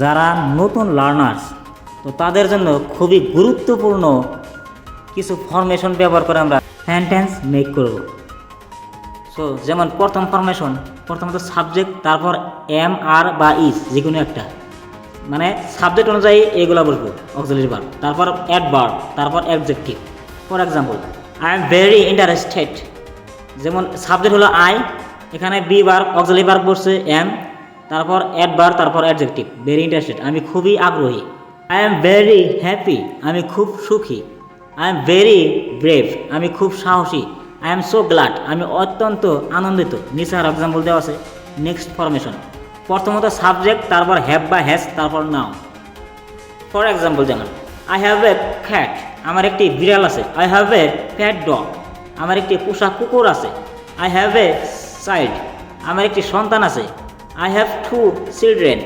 যারা নতুন লার্নার্স তো তাদের জন্য খুবই গুরুত্বপূর্ণ কিছু ফরমেশন ব্যবহার করে আমরা সেন্টেন্স মেক করব। সো যেমন প্রথম ফরমেশন প্রথমত সাবজেক্ট তারপর এম আর বা ইস যে কোনো একটা। মানে সাবজেক্ট অনুযায়ী এগুলো বলব অক্সিলারি ভার্ব তারপর অ্যাডভার্ব তারপর adjective for example I am very interested যেমন সাবজেক্ট হলো আই এখানে বি বার অক্সিলারি ভার্ব বসছে এম তারপর অ্যাডভার্ব তারপর অ্যাডজেক্টিভ ভেরি ইন্টারেস্টেড আমি খুবই আগ্রহী। আই এম ভেরি হ্যাপি আমি খুব সুখী। আই এম ভেরি ব্রেভ আমি খুব সাহসী। আই এম সো গ্লাড আমি অত্যন্ত আনন্দিত। নিচে আর এক্সাম্পল দেওয়া আছে। নেক্সট ফরমেশন প্রথমত সাবজেক্ট তারপর হ্যাভ বা হ্যাজ তারপর নাও ফর এক্সাম্পল যেমন আই হ্যাভ এ ফ্যাট আমার একটি বিড়াল আছে। I have a fat dog আমার একটি পোষা কুকুর আছে। আই হ্যাভ এ চাইল্ড আমার একটি সন্তান আছে। আই হ্যাভ টু চিলড্রেন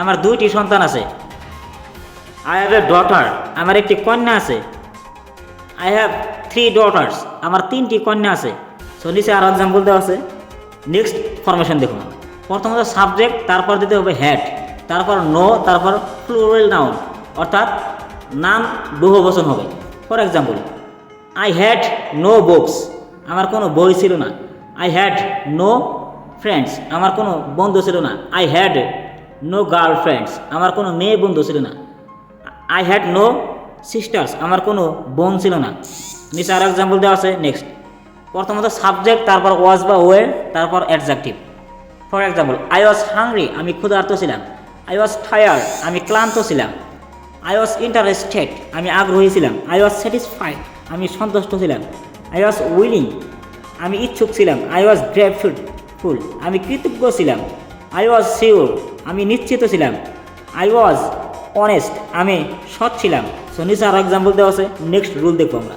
আমার দুইটি সন্তান আছে। আই হ্যাভ এ ডটার আমার একটি কন্যা আছে। আই হ্যাভ থ্রি ডটার্স আমার তিনটি কন্যা আছে। সো নিচে আরও এক্সাম্পল দেওয়া আছে। নেক্সট ফরমেশন দেখুন। প্রথমত সাবজেক্ট তারপর দিতে হবে হ্যাড তারপর নো তারপর প্লুরাল নাউন অর্থাৎ নাম বহু বচন হবে। For example I had no books আমার কোনো বই ছিল না। আই হ্যাড নো ফ্রেন্ডস আমার কোনো বন্ধু ছিল না। I had no girl friends আমার কোনো মেয়ে বন্ধু ছিল না। আই হ্যাড নো সিস্টার্স আমার কোনো বোন ছিল না। নিচে আর এক্সাম্পল দেওয়া আছে নেক্সট প্রথমত সাবজেক্ট তারপর ওয়াজ বা ওয়ের তারপর adjective for example I was hungry আমি ক্ষুধার্ত ছিলাম। আই ওয়াজ টায়ার্ড আমি ক্লান্ত ছিলাম। আই ওয়াজ ইন্টারেস্টেড আমি আগ্রহী ছিলাম। আই ওয়াজ স্যাটিসফাইড আমি সন্তুষ্ট ছিলাম। আই ওয়াজ উইলিং আমি ইচ্ছুক ছিলাম। আই ওয়াজ গ্রেটফুল ফুল আমি কৃতজ্ঞ ছিলাম। আই ওয়াজ শিওর আমি নিশ্চিত ছিলাম। আই ওয়াজ অনেস্ট আমি সৎ ছিলাম। সো নিচে আরও এক্সাম্পল দেওয়া আছে। নেক্সট রুল দেখব আমরা।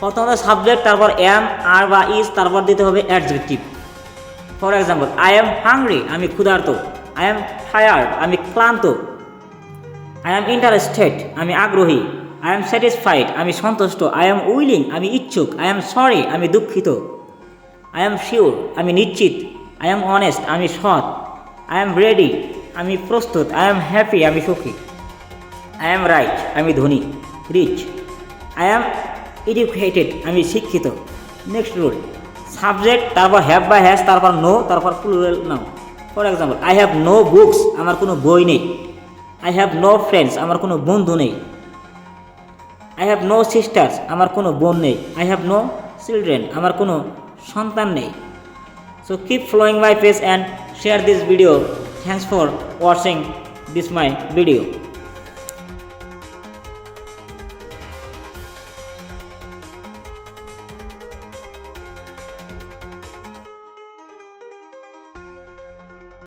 প্রথমত সাবজেক্ট তারপর এম আর বা ইজ তারপর দিতে হবে adjective for example I am hungry আমি ক্ষুধার্ত। আই এম টায়ার্ড আমি ক্লান্ত। আই এম ইন্টারেস্টেড আমি আগ্রহী। আই এম স্যাটিসফাইড আমি সন্তুষ্ট। আই এম উইলিং আমি ইচ্ছুক। আই এম সরি আমি দুঃখিত। আই এম শিওর আমি নিশ্চিত আই এম অনেস্ট আমি সৎ আই এম রেডি আমি প্রস্তুত আই এম হ্যাপি আমি সুখী। আই এম রাইট আমি ধনী রিচ আই এম এডুকেটেড আমি শিক্ষিত। নেক্সট রুল সাবজেক্ট তারপর হ্যাভ বা হ্যাজ তারপর নো তারপর plural now for example I have no books আমার কোনো বই নেই। আই হ্যাভ নো ফ্রেন্ডস আমার কোনো বন্ধু নেই। আই হ্যাভ নো সিস্টার্স আমার কোনো বোন নেই। আই হ্যাভ নো চিলড্রেন আমার কোনো সন্তান নেই। So keep following my page and share this video thanks for watching this my video